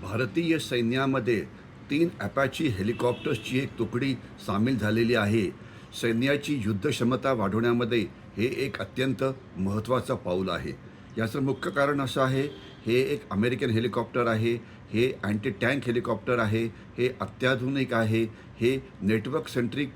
भारतीय सैन्यामध्ये तीन ॲपॅची हेलिकॉप्टर्सची एक तुकडी सामील झालेली आहे. सैन्याची युद्धक्षमता वाढवण्यामध्ये हे एक अत्यंत महत्त्वाचं पाऊल आहे. याचं मुख्य कारण असं आहे हे एक अमेरिकन हेलिकॉप्टर आहे हे अँटी टँक हेलिकॉप्टर आहे हे अत्याधुनिक आहे हे नेटवर्क सेंट्रिक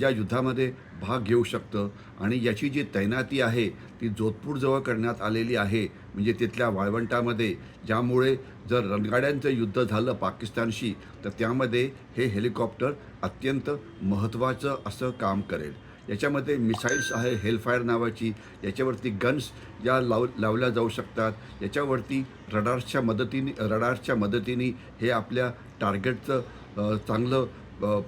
या युद्धामध्ये भाग घेऊ शकतं. आणि याची जी तैनाती आहे ती जोधपूरजवळ करण्यात आलेली आहे म्हणजे तिथल्या वाळवंटामध्ये. ज्यामुळे जर रणगाड्यांचं युद्ध झालं पाकिस्तानशी तर त्यामध्ये हे हेलिकॉप्टर अत्यंत महत्त्वाचं असं काम करेल. याच्यामध्ये मिसाईल्स आहे हेलफायर नावाची. याच्यावरती गन्स या लाव लावल्या जाऊ शकतात. याच्यावरती रडार्सच्या मदतीने रडार्सच्या मदतीने हे आपल्या टार्गेटचं चांगलं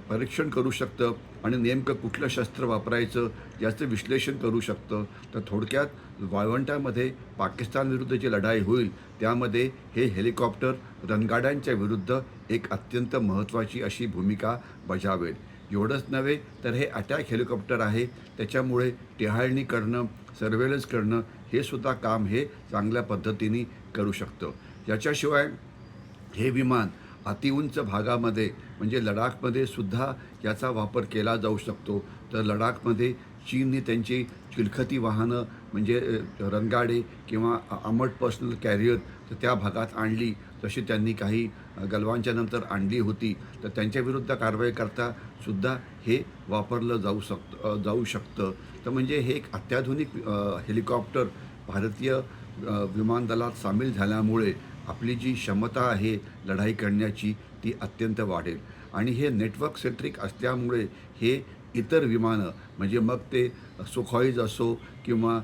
परीक्षण करू शकतं आणि नेमकं कुठलं शस्त्र वापरायचं याचं विश्लेषण करू शकतं. तर थोडक्यात वाळवंटामध्ये पाकिस्तानविरुद्धची लढाई होईल त्यामध्ये हे हेलिकॉप्टर रणगाड्यांच्या विरुद्ध एक अत्यंत महत्त्वाची अशी भूमिका बजावेल. एवढंच नव्हे तर हे अटॅक हेलिकॉप्टर आहे. त्याच्यामुळे टिहाळणी करणं सर्वेलन्स करणं हे सुद्धा काम हे चांगल्या पद्धतीने करू शकतं. याच्याशिवाय हे विमान अतिउंच भागामध्ये म्हणजे लडाखमध्ये सुद्धा याचा वापर केला जाऊ शकतो. तर लडाखमध्ये चीनने त्यांची चिलखती वाहनं म्हणजे रणगाडे किंवा आमट पर्सनल कॅरियर तर त्या भागात आणली. तशी त्यांनी काही गलवानच्या नंतर आणली होती. तर त्यांच्याविरुद्ध कारवाई करता सुद्धा हे वापरलं जाऊ शक जाऊ शकतं. तर म्हणजे हे एक अत्याधुनिक हेलिकॉप्टर भारतीय विमानदलात विमान दलात सामील झाल्यामुळे आपली जी क्षमता आहे लढाई करण्याची ती अत्यंत वाढेल. आणि हे नेटवर्क सेंट्रिक असल्यामुळे हे इतर विमानं म्हणजे मग ते सुखॉईज असो किंवा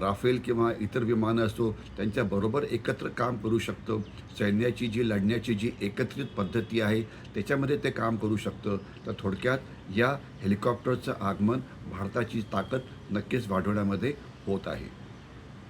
राफेल किंवा इतर विमानं असो त्यांच्याबरोबर एकत्र काम करू शकतं. सैन्याची जी लढण्याची जी एकत्रित पद्धती आहे त्याच्यामध्ये ते काम करू शकतं. तर थोडक्यात या हेलिकॉप्टरचं आगमन भारताची ताकद नक्कीच वाढवण्यामध्ये होत आहे.